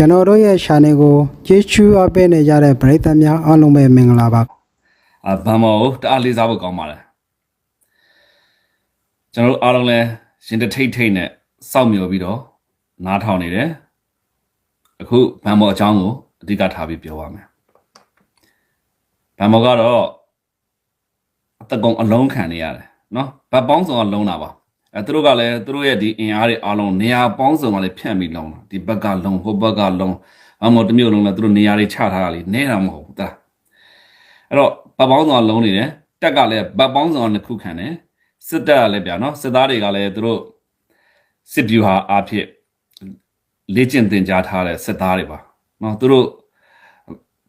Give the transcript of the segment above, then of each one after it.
ကျွန်တော်တို့ရဲ့ channel ကိုကြည့်ရှုအပ်ပေးနေကြတဲ့ပရိသတ်များအားလုံးပဲမင်္ဂလာပါအာဗန်မောကိုတအားလေးစားဖို့ကောင်းပါလားကျွန်တော်တို့အားလုံးလဲရင်တထိတ်ထိတ်နဲ့စောင့်မျှော်ပြီးတော့နားထောင်နေတယ်အခုဗန်မောအကြောင်းကိုအဓိကထားပြီးပြောပါမယ်ဗန်မောကတော့အသက်ကုန်အလုံးခံနေရတယ်နော်ဗတ်ပေါင်းစုံကလုံးတာပါ အဲသူတို့ကလည်းသူတို့ရဲ့ဒီအင်အားတွေအားလုံးနေရာပေါင်းစုံကလည်းဖြန့်ပြီးလုံးတာဒီဘက်ကလုံးဟိုဘက်ကလုံးအမောတစ်မျိုးလုံးလည်းသူတို့နေရာတွေချထားတာလေနဲတာမဟုတ်ဘူးတာအဲ့တော့ဗတ်ပေါင်းဆောင်လုံးနေတယ်တက်ကလည်းဗတ်ပေါင်းဆောင်နှစ်ခုခံတယ်စစ်တပ်ကလည်းဗျာနော်စစ်သားတွေကလည်းသူတို့စစ်ဗျူဟာအဖြစ်လေ့ကျင့်သင်ကြားထားတဲ့စစ်သားတွေပါနော်သူတို့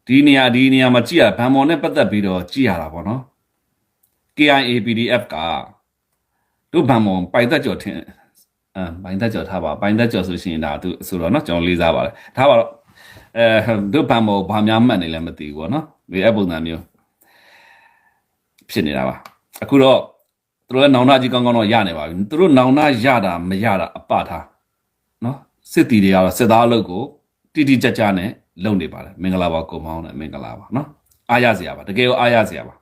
ဒီနေရာဒီနေရာမှာကြည့်ရဗန်မော်နဲ့ပတ်သက်ပြီးတော့ကြည့်ရတာပေါ့နော် KIA PDF က တို့ဗန်မော်ပိုင်သက်ကျော်ထင်အဲပိုင်သက်ကျော်ထားပါပိုင်သက်ကျော်ဆိုရှင်ဒါသူဆိုတော့နော်ကျွန်တော်လေးစားပါတယ်ထားပါတော့အဲတို့ဗန်မော်ဘာများမှတ်နေလဲမသိဘူးပေါ့နော်ဒီအပုံစံမျိုးဖြစ်နေတာပါအခုတော့သူတို့လည်းနောင်နာကြီးကောင်းကောင်းတော့ရနေပါပြီသူတို့နောင်နာရတာမရတာအပထားနော်စစ်တီတွေကတော့စစ်သားအလုပ်ကိုတိတိကျကျနဲ့လုပ်နေပါတယ်မင်္ဂလာပါကိုမောင်းနဲ့မင်္ဂလာပါနော်အားရစရာပါတကယ်ကိုအားရစရာပါ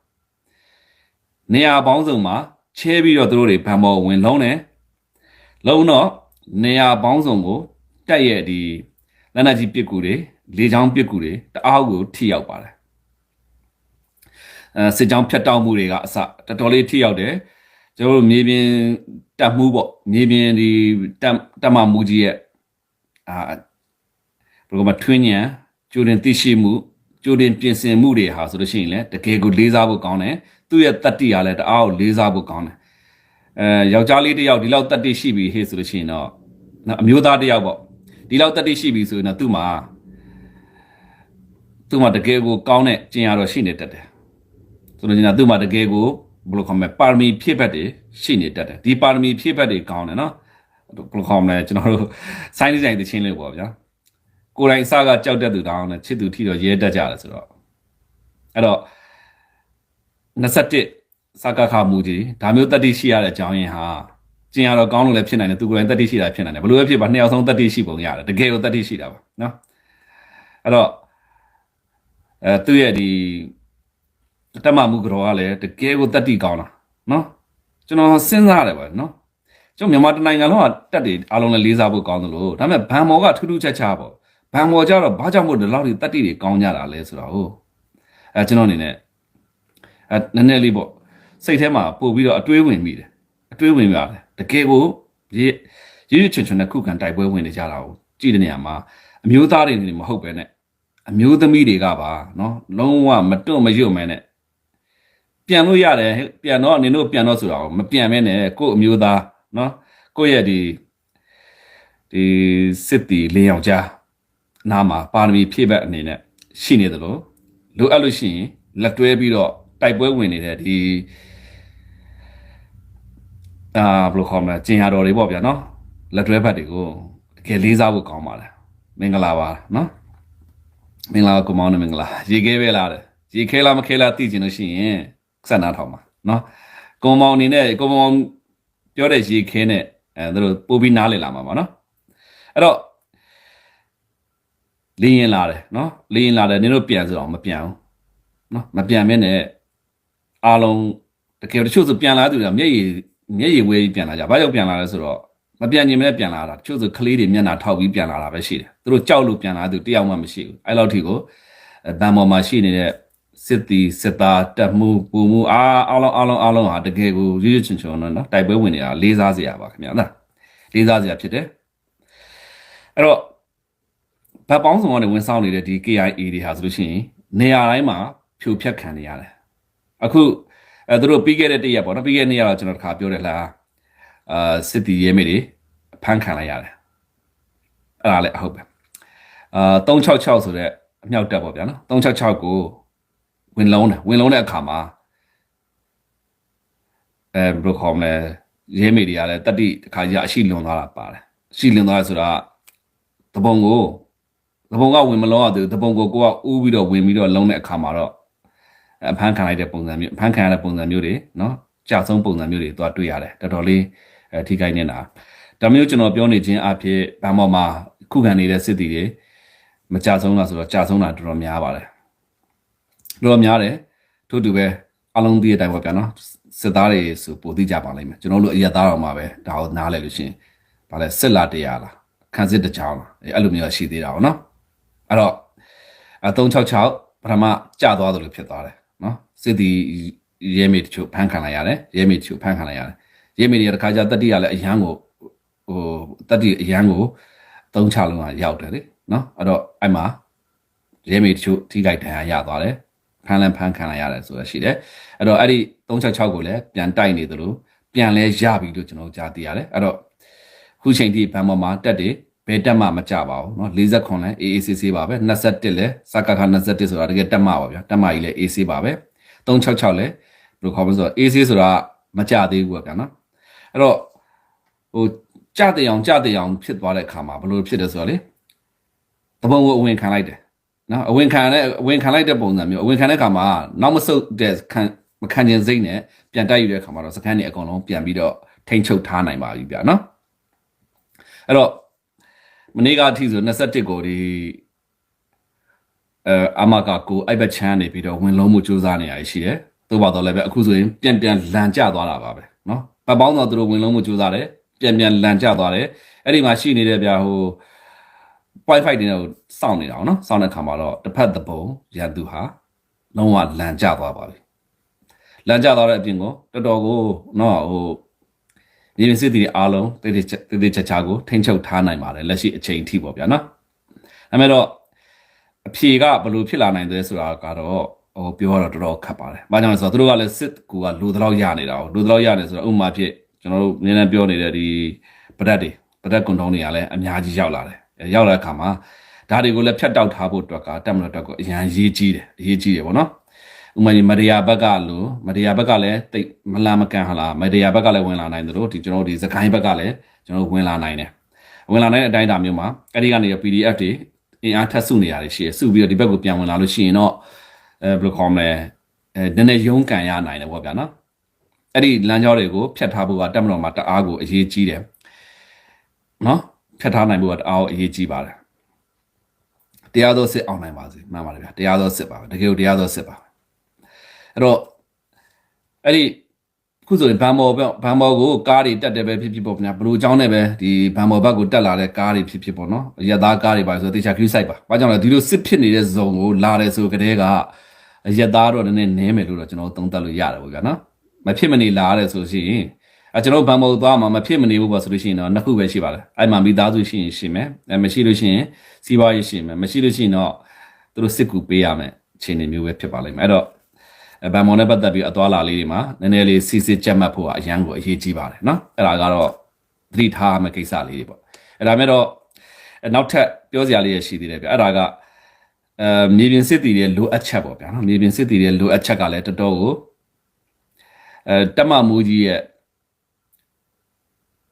နေရာပေါင်းစုံမှာ ချဲပြီးတော့သူတို့တွေဗန်မော်ဝင်လုံးတယ်လုံးတော့နေရာပေါင်းစုံကိုတက်ရဲ့ဒီလက်နက်ကြီးပစ်ကူတွေလေချောင်းပစ်ကူတွေတအားကိုထိရောက်ပါတယ်အဲစစ်ကြောင်းဖြတ်တောက်မှုတွေကအစတော်တော်လေးထိရောက်တယ်ကျွန်တော်တို့မြေပြင်တက်မှုပေါ့မြေပြင်ဒီတက်တက်မမှုကြီးရဲ့အာဘယ်လိုမှထွင်းညံကြိုတင်သိရှိမှု ကြိုတင်ပြင်ဆင်မှုတွေဟာဆိုလို့ရှိရင်လည်းတကယ်ကိုလေးစားဖို့ကောင်းတယ်သူ့ရဲ့တတ္တိကလည်းတအားကိုလေးစားဖို့ကောင်းတယ်အဲယောက်ျားလေးတစ်ယောက်ဒီလောက်တတ္တိရှိပြီဟေ့ဆိုလို့ရှိရင်တော့နော်အမျိုးသားတစ်ယောက်ပေါ့ဒီလောက်တတ္တိရှိပြီဆိုရင်တော့သူ့မှာသူ့မှာတကယ်ကိုကောင်းတဲ့ကျင်ရတော့ရှိနေတတ်တယ်ဆိုလို့ရှိရင်တော့သူ့မှာတကယ်ကိုဘယ်လိုခေါ်မလဲပါရမီဖြည့်ဘက်တွေရှိနေတတ်တယ်ဒီပါရမီဖြည့်ဘက်တွေကောင်းတယ်နော်ဘယ်လိုခေါ်မလဲကျွန်တော်တို့စိုင်းဒီဇိုင်းသချင်းလေးပေါ့ဗျာ ကိုယ်တိုင်အစကကြောက်တတ်သူတောင်းနဲ့ချစ်သူထီတော့ရဲတတ်ကြတယ်ဆိုတော့အဲ့တော့21စကခမူကြီးဒါမျိုးတတ္တိရှိရတဲ့အကြောင်းရင်းဟာကျင်ရတော့ကောင်းလို့လည်းဖြစ်နိုင်တယ်သူကိုယ်တိုင်တတ္တိရှိတာဖြစ်နိုင်တယ်ဘလို့ပဲဖြစ်ပါနှစ်ယောက်ဆုံးတတ္တိရှိပုံရတယ်တကယ်ကိုတတ္တိရှိတာပါနော်အဲ့တော့အဲသူ့ရဲ့ဒီတမမှုကြောကလည်းတကယ်ကိုတတ္တိကောင်းတာနော်ကျွန်တော်စဉ်းစားရတယ်ပါနော်ကျွန်တော်မြန်မာတနိုင်ငံလုံးကတက်တွေအားလုံးလည်းလေးစားဖို့ကောင်းသလိုဒါပေမဲ့ဘန်မော်ကထူးထူးခြားခြားပေါ့ ဘန်မော်ကြတော့ဘာကြောင့်မို့ဒီလောက်တွေတက်တိတွေကောင်းကြတာလဲဆိုတော့ဟုတ်အဲကျွန်တော်အနေနဲ့အဲနည်းနည်းလေးပေါ့စိတ်ထဲမှာပို့ပြီးတော့အတွေးဝင်မိတယ်အတွေးဝင်ရတယ်တကယ်ကိုရရရချွန်ချွန်နဲ့ခုခံတိုက်ပွဲဝင်နေကြတာကိုကြည့်တဲ့နေရာမှာအမျိုးသားတွေနေမဟုတ်ပဲနဲ့အမျိုးသမီးတွေကပါနော်လုံးဝမတွန့်မရွတ်မဲနဲ့ပြန်လို့ရတယ်ဟဲ့ပြန်တော့အနေတို့ပြန်တော့ဆိုတာကိုမပြန်မဲနဲ့ကို့အမျိုးသားနော်ကိုယ့်ရဲ့ဒီဒီစစ်တီလေးယောက်ျား နားမှာပါရမီဖြည့်ဘက်အနေနဲ့ရှိနေတယ်လို့လိုအပ်လို့ရှိရင်လက်တွဲပြီးတော့တိုက်ပွဲဝင်နေတဲ့ဒီအာဘယ်လိုခေါ်မလဲကျင်ရတော်တွေပေါ့ဗျာနော်လက်တွဲဘက်တွေကိုတကယ်လေးစားဖို့ကောင်းပါလားမင်္ဂလာပါနော်မင်္ဂလာပါကိုမောင်နဲ့မင်္ဂလာရေခဲပဲလားတဲ့ရေခဲလားမခဲလားသိချင်လို့ရှိရင်ဆက်နာထောင်ပါနော်ကိုမောင်အနေနဲ့ကိုမောင်ပြောတဲ့ရေခဲနဲ့အဲသူတို့ပို့ပြီးနားလည်လာမှာပါနော်အဲ့တော့ လင်းရင်လာတယ်နော်လင်းရင်လာတယ်နင်တို့ပြန်ဆိုတော့မပြန်ဘူးနော်မပြန်မဲနဲ့အားလုံးတကယ်တချို့ဆိုပြန်လာသူတွေကမျက်ရည်မျက်ရည်ဝဲပြီးပြန်လာကြဘာကြောင့်ပြန်လာလဲဆိုတော့မပြန်ခြင်းမဲ့ပြန်လာတာတချို့ဆိုကလေးတွေမျက်နှာထောက်ပြီးပြန်လာတာပဲရှိတယ်သူတို့ကြောက်လို့ပြန်လာသူတယောက်မှမရှိဘူးအဲ့လောက်ထိကိုဗန်ပေါ်မှာရှိနေတဲ့စစ်တီစစ်သားတက်မှုပူမှုအားအားလုံးအားလုံးအားလုံးဟာတကယ်ကိုရွရွချွန်ချွန်နော်တိုက်ပွဲဝင်နေတာလေးစားစရာပါခင်ဗျာနော်လေးစားစရာဖြစ်တယ်အဲ့တော့ ဗတ်ပေါင်းစုံကနေဝင်ဆောင်နေတဲ့ဒီ KIA တွေဟာဆိုလို့ရှိရင်နေရာတိုင်းမှာဖြိုဖျက်ခံနေရတယ်အခုအဲသူတို့ပြီးခဲ့တဲ့တရက်ပေါ့နော်ပြီးခဲ့တဲ့နေ့ကတော့ကျွန်တော်တစ်ခါပြောတယ်လားအာစစ်တီရဲမေတွေဖမ်းခံလိုက်ရတယ်အဲ့ဒါလည်းအဟုတ်ပဲအာ366ဆိုတဲ့အမြောက်တက်ပေါ့ဗျာနော်366ကိုဝင်လုံးတယ်ဝင်လုံးတဲ့အခါမှာအဲဘယ်လိုခေါ်မလဲရဲမေတွေကလည်းတတိတစ်ခါကြာအရှိလွန်သွားတာပါတယ်အရှိလွန်သွားဆိုတာတပုံကို တပုံကဝင်မလုံးရသေးဘူးတပုံကိုကိုကဥပြီးတော့ဝင်ပြီးတော့လုံးတဲ့အခါမှာတော့အဖမ်းခံလိုက်တဲ့ပုံစံမျိုးအဖမ်းခံရတဲ့ပုံစံမျိုးတွေနော်ကြာဆုံးပုံစံမျိုးတွေသွားတွေ့ရတယ်တော်တော်လေးအဲထိခိုက်နေတာဒါမျိုးကျွန်တော်ပြောနေခြင်းအဖြစ်ဗမာမှာခုခံနေတဲ့စစ်တီတွေမကြဆုံးလားဆိုတော့ကြဆုံးတာတော်တော်များပါတယ်တော်တော်များတယ်ထို့တူပဲအလုံးသိတဲ့အတိုင်းပေါ့ဗျာနော်စစ်သားတွေဆိုပိုသိကြပါလိမ့်မယ်ကျွန်တော်တို့အရက်သားတော်မှာပဲဒါကိုနားလဲလို့ရှိရင်ဗာလဲစစ်လာတရားလားခန်းစစ်တစ်ချောင်းလားအဲအဲ့လိုမျိုးရှိသေးတာပေါ့နော် အဲ့တော့အ366ပထမကြသွားတယ်လို့ဖြစ်သွားတယ်နော်စစ်တီရဲမေတချို့ဖမ်းခံလိုက်ရတယ်ရဲမေတချို့ဖမ်းခံလိုက်ရတယ်ရဲမေတွေကတခါကျတက်တိကလည်းအရန်ကိုဟိုတက်တိအရန်ကိုသုံးချလုံးကရောက်တယ်လေနော်အဲ့တော့အဲ့မှာရဲမေတချို့ထိခိုက်ဒဏ်ရာရသွားတယ်ဖမ်းလန်းဖမ်းခံလိုက်ရတယ်ဆိုတာရှိတယ်အဲ့တော့အဲ့ဒီ366ကိုလည်းပြန်တိုက်နေသလိုပြန်လဲရပြီလို့ကျွန်တော်ကြားသိရတယ်အဲ့တော့ခုချိန်ထိဘန်ပေါ်မှာတက်တယ် ဘယ်တက်မှမကြပါဘူးเนาะ49လဲ AACC ပါပဲ21လဲစကခ21ဆိုတာတကယ်တက်မှပါဗျာတက်မှကြီးလဲ AC ပါပဲ366လဲဘယ်လိုခေါ်မလဲဆိုတော့ AC ဆိုတာမကြသေးဘူးဗျာနော်အဲ့တော့ဟိုကြတဲ့အောင်ကြတဲ့အောင်ဖြစ်သွားတဲ့အခါမှာဘယ်လိုဖြစ်တယ်ဆိုတော့လေတပုံကိုအဝင်ခံလိုက်တယ်နော်အဝင်ခံတဲ့အဝင်ခံလိုက်တဲ့ပုံစံမျိုးအဝင်ခံတဲ့အခါမှာနောက်မဆုတ်တဲ့ခံမခံကျင်စိတ်နဲ့ပြန်တိုက်ယူတဲ့အခါမှာတော့စကန်နေအကုန်လုံးပြန်ပြီးတော့ထိန်ချုပ်ထားနိုင်ပါပြီဗျာနော်အဲ့တော့ မနေ့ကအထိဆို21ကိုဒီအဲအမကကိုအိုက်ဘက်ချမ်းနေပြီးတော့ဝင်လုံးမှုစူးစမ်းနေရရှိတယ်။သို့ပါတော့လည်းပဲအခုဆိုရင်ပြန်ပြန်လန်ကျသွားတာပါပဲနော်။ပတ်ပေါင်းတော့သူတို့ဝင်လုံးမှုစူးစမ်းတယ်ပြန်ပြန်လန်ကျသွားတယ်။အဲ့ဒီမှာရှိနေတဲ့ဗျာဟို point fight တွေကိုစောင့်နေတာနော်။စောင့်တဲ့ခါမှာတော့တစ်ဖက်သဘုံရန်သူဟာလုံးဝလန်ကျသွားပါပြီ။လန်ကျသွားတဲ့အပြင်ကိုတော်တော်ကိုနော်ဟို မြေပြင်စစ်တီတွေအားလုံးတိတိကျတိတိကျကျကိုထိန်းချုပ်ထားနိုင်ပါတယ်လက်ရှိအချိန်ထိပေါ့ဗျာနော်။ဒါပေမဲ့တော့အဖြေကဘယ်လိုဖြစ်လာနိုင်သလဲဆိုတာကတော့ဟိုပြောရတော့တော်တော်ခက်ပါတယ်။ဘာကြောင့်လဲဆိုတော့သူတို့ကလည်းစစ်ကူကလူတလောက်ရနေတာ哦လူတလောက်ရနေဆိုတော့ဥပမာဖြစ်ကျွန်တော်တို့နည်းနည်းပြောနေတဲ့ဒီပဒတ်တွေပဒတ်ကွန်တုံးတွေကလည်းအများကြီးရောက်လာတယ်။အဲရောက်လာတဲ့အခါမှာဒါတွေကိုလည်းဖြတ်တောက်ထားဖို့အတွက်ကတက်မလို့အတွက်ကိုအရန်ရေးကြီးတယ်အရေးကြီးတယ်ပေါ့နော်။ ဥပမာကြီးမရိယာဘက်ကလို့မရိယာဘက်ကလည်းတိတ်မလာမကန်ဟလားမရိယာဘက်ကလည်းဝင်လာနိုင်တယ်လို့ဒီကျွန်တော်တို့ဒီစကိုင်းဘက်ကလည်းကျွန်တော်တို့ဝင်လာနိုင်တယ်။ဝင်လာနိုင်တဲ့အတိုင်းအတာမျိုးမှာအဲ့ဒီကနေ PDF တွေအင်အားထပ်စုနေရတယ်ရှိရစုပြီးတော့ဒီဘက်ကိုပြန်ဝင်လာလို့ရှိရင်တော့အဲဘယ်လိုခေါ်မလဲအဲနည်းနည်းရုန်းကန်ရနိုင်တယ်ပေါ့ဗျာနော်အဲ့ဒီလမ်းကြောတွေကိုဖျက်ထားဖို့ကတက်မတော်မှာတအားကိုအရေးကြီးတယ်နော်ဖျက်ထားနိုင်ဖို့ကတအားကိုအရေးကြီးပါတယ်တရားသောစစ်အောင်နိုင်ပါစေမှန်ပါတယ်ဗျာတရားသောစစ်ပါပဲတကယ်ကိုတရားသောစစ်ပါ အဲ့တော့အဲ့ဒီခုဆိုရင်ဘန်မော်ဘဘန်မော်ကိုကားတွေတက်တယ်ပဲဖြစ်ဖြစ်ပေါ့ဗျာဘလို့အကြောင်းနဲ့ပဲဒီဘန်မော်ဘက်ကိုတက်လာတဲ့ကားတွေဖြစ်ဖြစ်ပေါ့နော်ရသားကားတွေပါဆိုတေချာခရူးဆိုင်ပါဘာကြောင့်လဲဒီလိုစစ်ဖြစ်နေတဲ့ဇုံကိုလာတယ်ဆိုကြတဲ့ကရသားတော့နည်းနည်းနည်းမယ်လို့တော့ကျွန်တော်သုံးသပ်လို့ရတယ်ပေါ့ဗျာနော်မဖြစ်မနေလာရတယ်ဆိုရှင်အဲကျွန်တော်ဘန်မော်သွားမှာမဖြစ်မနေဘူးပေါ့ဆိုလို့ရှိရင်တော့နှစ်ခုပဲရှိပါတယ်အဲ့မှာမိသားစုရှိရင်ရှိမယ်အဲမရှိလို့ရှိရင်စီးပွားရေးရှိမယ်မရှိလို့ရှိရင်တော့သူတို့စစ်ကူပေးရမယ်အခြေအနေမျိုးပဲဖြစ်ပါလိမ့်မယ်အဲ့တော့ ဗန်မွန်နဲ့ပတ်သက်ပြီးအသွာလာလေးတွေမှာနည်းနည်းလေးစစ်စစ်ကြက်မှတ်ဖို့ကအရန်ကိုအရေးကြီးပါတယ်နော်အဲ့ဒါကတော့သတိထားရမယ့်ကိစ္စလေးတွေပေါ့အဲ့ဒါမဲ့တော့နောက်ထပ်ပြောစရာလေးရရှိသေးတယ်ဗျအဲ့ဒါကအဲမြေပြင်စစ်တီရဲ့လိုအပ်ချက်ပေါ့ဗျာနော်မြေပြင်စစ်တီရဲ့လိုအပ်ချက်ကလည်းတော်တော်ကိုအဲတက်မမူကြီးရဲ့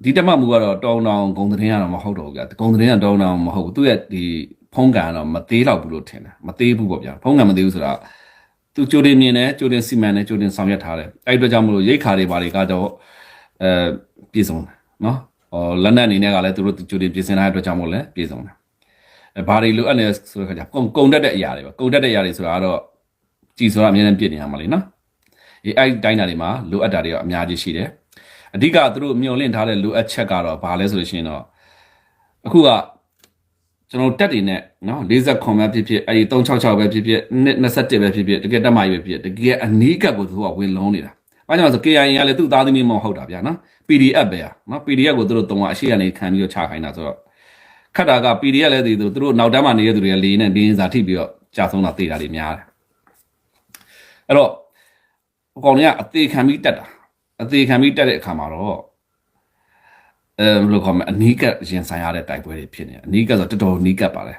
ဒီတက်မမူကတော့တောင်းတောင်းဂုံသတင်းကတော့မဟုတ်တော့ဘူးဗျာဂုံသတင်းကတောင်းတောင်းမဟုတ်ဘူးသူ့ရဲ့ဒီဖုံးကန်ကတော့မသေးတော့ဘူးလို့ထင်တယ်မသေးဘူးပေါ့ဗျာဖုံးကန်မသေးဘူးဆိုတော့ သူကြိုတင်မြင်တယ်ကြိုတင်စီမံတယ်ကြိုတင်ဆောင်ရွက်ထားတယ်အဲ့ဒီအတွက်ကြောင့်မလို့ရိတ်ခါတွေဘာတွေကတော့အဲပြည့်စုံတယ်နော်ဟောလက်နက်အနေနဲ့ကလည်းသူတို့ကြိုတင်ပြင်ဆင်ထားတဲ့အတွက်ကြောင့်မို့လဲပြည့်စုံတယ်အဲဘာတွေလိုအပ်နေဆိုတဲ့ခါကျကုံကုံတက်တဲ့အရာတွေပါကုံတက်တဲ့အရာတွေဆိုတာကတော့ကြည်ဆိုတာအများနဲ့ပြည့်နေရမှာလေနော်အေးအဲ့ဒီတိုင်းတာတွေမှာလိုအပ်တာတွေကအများကြီးရှိတယ်အဓိကသူတို့မျှော်လင့်ထားတဲ့လိုအပ်ချက်ကတော့ဘာလဲဆိုလို့ရှိရင်တော့အခုက ကျွန်တော်တက်တွေနဲ့နော်40ခွန်ပဲဖြစ်ဖြစ်အဲဒီ366ပဲဖြစ်ဖြစ်21ပဲဖြစ်ဖြစ်တကယ်တက်မကြီးပဲဖြစ်ဖြစ်တကယ်အနီးကပ်ကိုသူကဝင်လုံးနေတာ။ဘာကြောင့်လဲဆို KIA ကလည်းသူ့သားသမီးမဟုတ်တာဗျာနော် PDF ပဲอ่ะနော် PDF ကိုသူတို့တုံးကအရှိကနေခံပြီးတော့ချခိုင်းတာဆိုတော့ခတ်တာက PDF လည်းသူသူတို့နောက်တန်းမှာနေတဲ့သူတွေကလေးနဲ့ဒင်းစာထိပြီးတော့ကြာဆုံးတာသိတာတွေများတယ်။အဲ့တော့အကောင်တွေကအသေးခံပြီးတက်တာအသေးခံပြီးတက်တဲ့အခါမှာတော့ အဲဘယ်လိုခေါ်မလဲအနီးကပ်ရင်ဆိုင်ရတဲ့တိုက်ပွဲတွေဖြစ်နေတယ်အနီးကပ်ဆိုတော်တော်နီးကပ်ပါလေ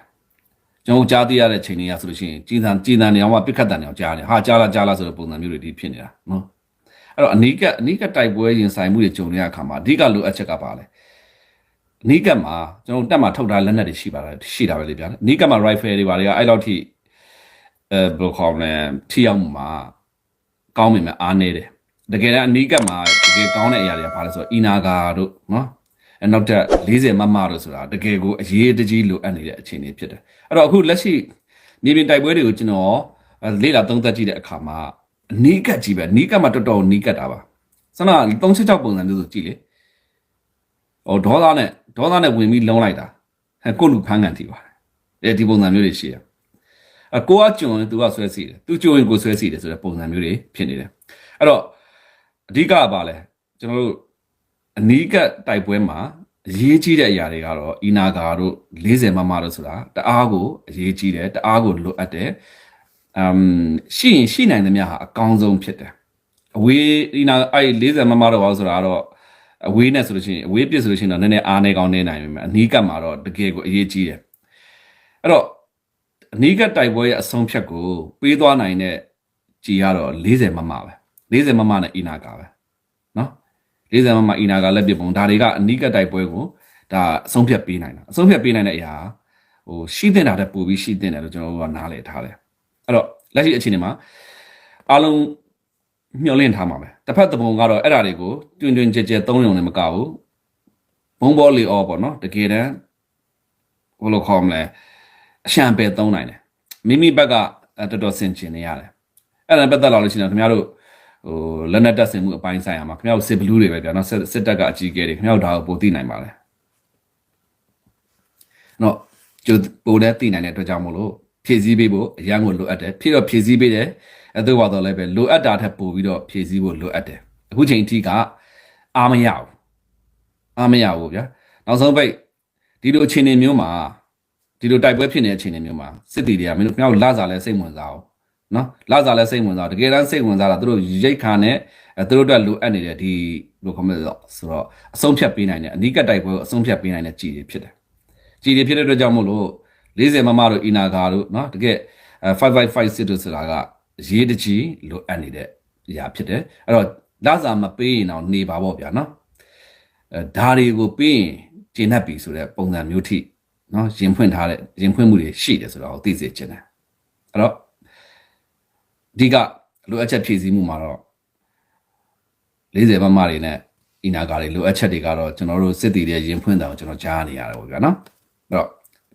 ကျွန်တော်ကြားသိရတဲ့ချိန်တွေကဆိုလို့ရှိရင်ကြီးတန်းကြီးတန်းနေအောင်မှပြစ်ခတ်တန်နေအောင်ကြားနေဟာကြားလာကြားလာဆိုတဲ့ပုံစံမျိုးတွေဒီဖြစ်နေတာနော်အဲ့တော့အနီးကပ်အနီးကပ်တိုက်ပွဲရင်ဆိုင်မှုတွေကြုံနေရအခါမှာအဓိကလိုအပ်ချက်ကပါလေအနီးကပ်မှာကျွန်တော်တက်မှာထုတ်ထားလက်နက်တွေရှိပါတယ်ရှိတာပဲလေဗျာအနီးကပ်မှာ rifle တွေပါတွေကအဲ့လောက်ထိအဲဘယ်လိုခေါ်မလဲထိရောက်မှုမှာကောင်းမိမယ်အားနေတယ်တကယ်တမ်းအနီးကပ်မှာတကယ်ကောင်းတဲ့အရာတွေကဘာလဲဆိုတော့အီနာဂါတို့နော်အဲ နောက်ထပ်40မမလို့ဆိုတာတကယ်ကိုအရေးတကြီးလိုအပ်နေတဲ့အခြေအနေဖြစ်တယ်အဲ့တော့အခုလက်ရှိမြေပြင်တိုက်ပွဲတွေကိုကျွန်တော်အဲလေ့လာသုံးသပ်ကြည့်တဲ့အခါမှာအနီးကပ်ကြီးပဲအနီးကပ်မှာတော်တော်နီးကပ်တာပါစန36ပုံစံမျိုးဆိုကြည့်လေဟိုဒေါသနဲ့ဒေါသနဲ့ဝင်ပြီးလုံးလိုက်တာဟဲ့ကိုလူဖန်းကန်တီပါတယ်အဲဒီပုံစံမျိုးတွေရှိတယ်အကိုကကြုံရင်သူကဆွဲစီတယ်သူကြုံရင်ကိုဆွဲစီတယ်ဆိုတဲ့ပုံစံမျိုးတွေဖြစ်နေတယ်အဲ့တော့အဓိကကပါလဲကျွန်တော်တို့ အနီးကပ်တိုက်ပွဲမှာအရေးကြီးတဲ့အရာတွေကတော့အီနာဂါတို့40မမတို့ဆိုတာတအားကိုအရေးကြီးတယ်တအားကိုလိုအပ်တယ်အမ်ရှိရင်ရှိနိုင်သမျှဟာအကောင်းဆုံးဖြစ်တယ်အဝေးအီနာအဲ့40မမတို့ပါဆိုတာကတော့အဝေးနဲ့ဆိုလို့ရှိရင်အဝေးပြစ်ဆိုလို့ရှိရင်တော့နည်းနည်းအားနေကောင်းနေနိုင်ပေမဲ့အနီးကပ်မှာတော့တကယ်ကိုအရေးကြီးတယ်အဲ့တော့အနီးကပ်တိုက်ပွဲရဲ့အဆုံးဖြတ်ကိုပေးသွားနိုင်တဲ့ကြည်ကတော့40မမပဲ40မမနဲ့အီနာဂါပဲနော် 40မမအီနာဂါလက်ပစ်ပုံဒါတွေကအနီးကပ်တိုက်ပွဲကိုဒါအဆုံးဖြတ်ပေးနိုင်တာအဆုံးဖြတ်ပေးနိုင်တဲ့အရာဟိုရှိတဲ့တာတဲ့ပို့ပြီးရှိတဲ့တယ်လို့ကျွန်တော်တို့ကနားလည်ထားတယ်အဲ့တော့လက်ရှိအခြေအနေမှာအားလုံးမျှော်လင့်ထားမှာပဲတစ်ဖက်တစ်ပုံကတော့အဲ့ဓာတွေကိုတွင်တွင်ကြဲကြဲသုံးရုံနဲ့မကဘူးဘုံဘောလီအောပေါ့နော်တကယ်တမ်းဘယ်လိုခေါ်မလဲအရှံပဲသုံးနိုင်တယ်မိမိဘက်ကအဲ့တော်တော်ဆင်ကျင်နေရတယ်အဲ့ဒါနဲ့ပတ်သက်လာလို့ရှိရင်ခင်ဗျားတို့ ဟိုလက်နက်တက်ဆင်မှုအပိုင်းဆိုင်ရာမှာခင်ဗျားတို့စစ်ဘလူးတွေပဲဗျာနော်စစ်စစ်တပ်ကအကြီးအကဲတွေခင်ဗျားတို့ဒါကိုပိုသိနိုင်ပါလေနော်ကျိုးပိုတဲ့သိနိုင်တဲ့အတွက်ကြောင့်မို့လို့ဖြည့်ဆည်းပေးဖို့အရန်ကိုလိုအပ်တယ်ဖြည့်တော့ဖြည့်ဆည်းပေးတယ်အဲ့ဒါကတော့လည်းပဲလိုအပ်တာထက်ပိုပြီးတော့ဖြည့်ဆည်းဖို့လိုအပ်တယ်အခုချိန်ထိကအားမရဘူးအားမရဘူးဗျာနောက်ဆုံးပိတ်ဒီလိုအခြေအနေမျိုးမှာဒီလိုတိုက်ပွဲဖြစ်နေတဲ့အခြေအနေမျိုးမှာစစ်တီတွေကမင်းတို့ခင်ဗျားတို့လာစားလဲစိတ်ဝင်စားအောင် နော်လာစားလဲစိတ်ဝင်စားတကယ်တမ်းစိတ်ဝင်စားတာသူတို့ရိတ်ခါနဲ့အဲသူတို့အတွက်လိုအပ်နေတဲ့ဒီဘယ်လိုခေါ်မလဲဆိုတော့အဆုံးဖြတ်ပေးနိုင်တဲ့အနိကတိုက်ပွဲကိုအဆုံးဖြတ်ပေးနိုင်တဲ့ကြည်တွေဖြစ်တယ်ကြည်တွေဖြစ်တဲ့အတွက်ကြောင့်မို့လို့40မမတို့အီနာဂါတို့နော်တကယ်5556တို့ဆိုတာကရေးတကြီးလိုအပ်နေတဲ့အရာဖြစ်တယ်အဲ့တော့လာစားမပေးရင်တော့နေပါပေါ့ဗျာနော်အဲဒါတွေကိုပေးရင်ကျင့်တတ်ပြီဆိုတဲ့ပုံစံမျိုးထိနော်ရင်ဖွင့်ထားတဲ့ရင်ဖွင့်မှုတွေရှိတယ်ဆိုတော့သိစေချင်တယ်အဲ့တော့ အဓိကလိုအပ်ချက်ဖြည့်ဆည်းမှုမှာတော့40မမတွေနဲ့အင်နာကာတွေလိုအပ်ချက်တွေကတော့ကျွန်တော်တို့စစ်တီတွေရင်ဖွင့်တာကိုကျွန်တော်ကြားနေရတယ်ပေါ့ဗျာနော်အဲ့တော့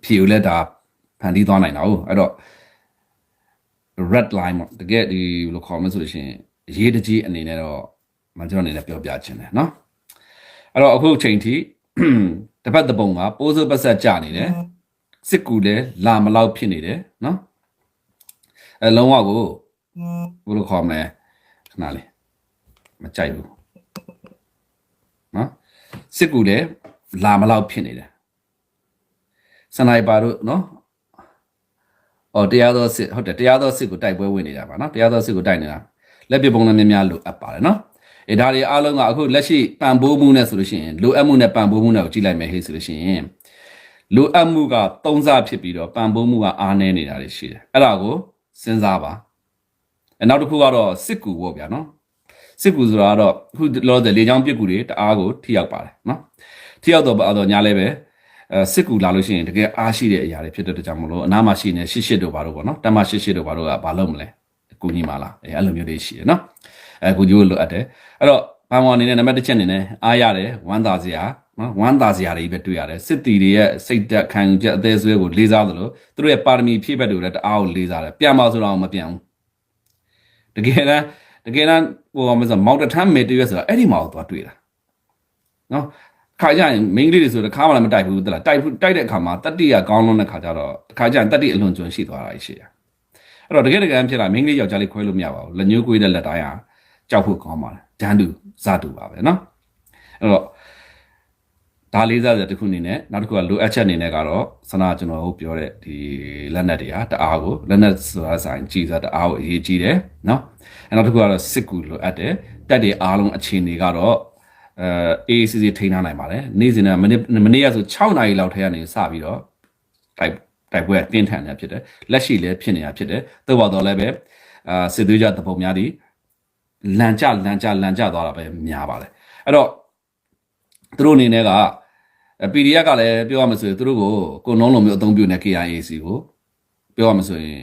ဖြည့်ယူလက်တာဖန်တီးသွားနိုင်တာဟုတ်အဲ့တော့ red line ပေါ့တကယ်ဒီဘယ်လိုခေါ်မလဲဆိုရှင်အရေးတကြီးအနေနဲ့တော့မကျွန်တော်အနေနဲ့ပြောပြချင်တယ်နော်အဲ့တော့အခုချိန်ထိတပတ်တပုံကပိုးစိုးပတ်ဆက်ကြနေတယ်စစ်ကူလည်းလာမလောက်ဖြစ်နေတယ်နော်အဲလုံးဝကို ဘယ်လိုခေါ်မလဲခဏလေးမကြိုက်ဘူးနော်စစ်ကူလည်းလာမလောက်ဖြစ်နေတယ်စနိုက်ပါတို့နော်အော်တရားသောစစ်ဟုတ်တယ်တရားသောစစ်ကိုတိုက်ပွဲဝင်နေတာပါနော်တရားသောစစ်ကိုတိုက်နေတာလက်ပြပုံနဲ့များများလိုအပ်ပါတယ်နော်အဲဒါတွေအားလုံးကအခုလက်ရှိပံပိုးမှုနဲ့ဆိုလို့ရှိရင်လိုအပ်မှုနဲ့ပံပိုးမှုနဲ့ကိုကြည့်လိုက်မယ်ဟေ့ဆိုလို့ရှိရင်လိုအပ်မှုကသုံးဆဖြစ်ပြီးတော့ပံပိုးမှုကအားနည်းနေတာတွေရှိတယ်အဲ့ဒါကိုစဉ်းစားပါ နောက်တစ်ခုကတော့စစ်ကူပေါ့ဗျာနော်။စစ်ကူဆိုတာကတော့အခုလောတဲ့လေချောင်းပစ်ကူတွေတအားကိုထိရောက်ပါတယ်နော်။ထိရောက်တော့ပါတော့ညာလဲပဲအဲစစ်ကူလာလို့ရှိရင်တကယ်အားရှိတဲ့အရာတွေဖြစ်တဲ့အတွက်ကြောင့်မလို့အနားမှာရှိနေရှစ်ရှစ်တို့ဘာတို့ပေါ့နော်တမရှစ်ရှစ်တို့ဘာတို့ကဘာလုပ်မလဲအကူညီမလားအဲအဲ့လိုမျိုးတွေရှိတယ်နော်အဲကူညီဖို့လိုအပ်တယ်အဲ့တော့ဘာမောင်အနေနဲ့နံပါတ်တစ်ချက်အနေနဲ့အားရတယ်ဝမ်းသာစရာနော်ဝမ်းသာစရာတွေပဲတွေ့ရတယ်စစ်တီတွေရဲ့စိတ်သက်ခံယူချက်အသေးဆွဲကိုလေးစားသလိုသူတို့ရဲ့ပါရမီဖြည့်ဘက်တွေလည်းတအားကိုလေးစားတယ်ပြန်ပါဆိုတော့မပြန်ဘူး တကယ်တမ်းတကယ်တမ်းဟိုမဆိုမောင်တထမ်းမေတရွက်ဆိုတာအဲ့ဒီမှာကိုသွားတွေ့တာနော်ခါကျရင်မိန်းကလေးတွေဆိုတော့ခါမှလည်းမတိုက်ဘူးတလားတိုက်တိုက်တဲ့အခါမှာတတိယကောင်းလွန်းတဲ့ခါကျတော့ခါကျရင်တတိအလွန်ကျွန်းရှိသွားတာရှိရအဲ့တော့တကယ်တကယ်ဖြစ်လာမိန်းကလေးယောက်ျားလေးခွဲလို့မရပါဘူးလက်ညှိုးကွေးတဲ့လက်တိုင်းဟာကြောက်ဖို့ကောင်းပါလားဒန်းတူစတူပါပဲနော်အဲ့တော့ ဒါလေးစားစရာတစ်ခုအနေနဲ့နောက်တစ်ခုကလိုအပ်ချက်အနေနဲ့ကတော့ဆနာကျွန်တော်ဟုတ်ပြောတဲ့ဒီလက်နက်တွေဟာတအားကိုလက်နက်ဆိုတာဆိုင်ကြီးစားတအားကိုအရေးကြီးတယ်နော်အဲနောက်တစ်ခုကတော့စစ်ကူလိုအပ်တယ်တက်တွေအားလုံးအခြေအနေကတော့အဲ ACC ထိန်းထားနိုင်ပါတယ်နေ့စဉ်ကမနေ့မနေ့ကဆို6နာရီလောက်ထဲကနေစပြီးတော့တိုက်တိုက်ပွဲတင်းထန်နေတာဖြစ်တယ်လက်ရှိလည်းဖြစ်နေတာဖြစ်တယ်သို့ပါတော့လည်းပဲအာစစ်သွေးကြတပုံများဒီလန်ကြလန်ကြလန်ကြသွားတာပဲများပါတယ်အဲ့တော့သူတို့အနေနဲ့က PDF ကလည်းပြောရမှာဆိုရင်သူတို့ကိုကိုနှုံးလုံးမျိုးအသုံးပြုနေ KIAC ကိုပြောရမှာဆိုရင်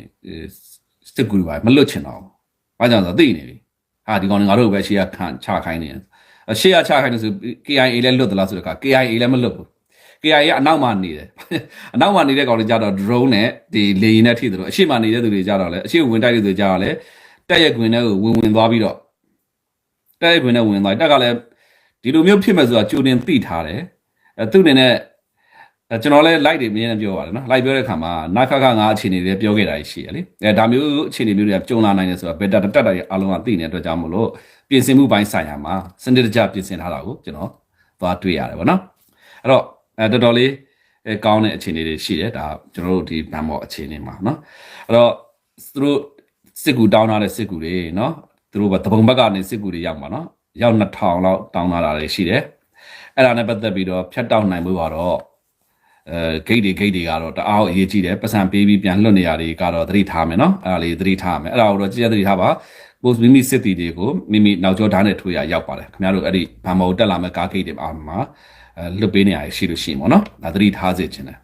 စစ်ကူတွေပါမလွတ်ချင်တော့ဘာကြောင့်ဆိုတော့သိနေပြီဟာဒီကောင်တွေငါတို့ပဲရှေ့ကခံချခိုင်းနေတယ်အရှေ့ကချခိုင်းလို့ဆို KIA လည်းလွတ်သလားဆိုတဲ့အခါ KIA လည်းမလွတ်ဘူး KIA ကအနောက်မှာနေတယ်အနောက်မှာနေတဲ့ကောင်တွေကြတော့ drone နဲ့ဒီလေယာဉ်နဲ့ထိတယ်လို့အရှေ့မှာနေတဲ့သူတွေကြတော့လည်းအရှေ့ဝင်တိုက်တဲ့သူတွေကြတော့လည်းတက်ရက်ကွင်းထဲကိုဝင်ဝင်သွားပြီးတော့တက်ရက်ကွင်းထဲဝင်သွားတက်ကလည်းဒီလိုမျိုးဖြစ်မဲ့ဆိုတာကြိုတင်သိထားတယ်အဲ သူ့အနေနဲ့အဲကျွန်တော်လည်း live တွေအမြဲတမ်းပြောပါတယ်နော် live ပြောတဲ့အခါမှာနာခခငါအခြေအနေတွေပြောခဲ့တာရှိရလေအဲဒါမျိုးအခြေအနေမျိုးတွေကကြုံလာနိုင်တယ်ဆိုတာဘယ်တက်တက်တက်အလုံးကသိနေတဲ့အတွက်ကြောင့်မလို့ပြင်ဆင်မှုပိုင်းဆိုင်ရာမှာစနစ်တကျပြင်ဆင်ထားတာကိုကျွန်တော်သွားတွေ့ရတယ်ဗောနော်အဲ့တော့အဲတော်တော်လေးအဲကောင်းတဲ့အခြေအနေတွေရှိတယ်ဒါကျွန်တော်တို့ဒီဗန်မော်အခြေအနေမှာနော်အဲ့တော့သူတို့စစ်ကူတောင်းထားတဲ့စစ်ကူတွေနော်သူတို့တပုံဘက်ကနေစစ်ကူတွေရောက်မှာနော်ရောက်2000လောက်တောင်းထားတာတွေရှိတယ် အဲ့ဒါနဲ့ပတ်သက်ပြီးတော့ဖြတ်တောက်နိုင်မှုကတော့အဲဂိတ်တွေဂိတ်တွေကတော့တအားအရေးကြီးတယ်ပတ်စံပေးပြီးပြန်လွတ်နေရတွေကတော့သတိထားမယ်နော်အဲ့ဒါလေးသတိထားမယ်အဲ့ဒါကိုတော့ကြည့်ရသတိထားပါပို့မိမိစစ်တီတွေကိုမိမိနောက်ကျောဓာတ်နဲ့ထွေရရောက်ပါတယ်ခင်ဗျားတို့အဲ့ဒီဘာမောတက်လာမဲ့ကားဂိတ်တွေအားမှာအဲလွတ်ပေးနေရရှိလို့ရှိရင်ပေါ့နော်ဒါသတိထားစေချင်တယ်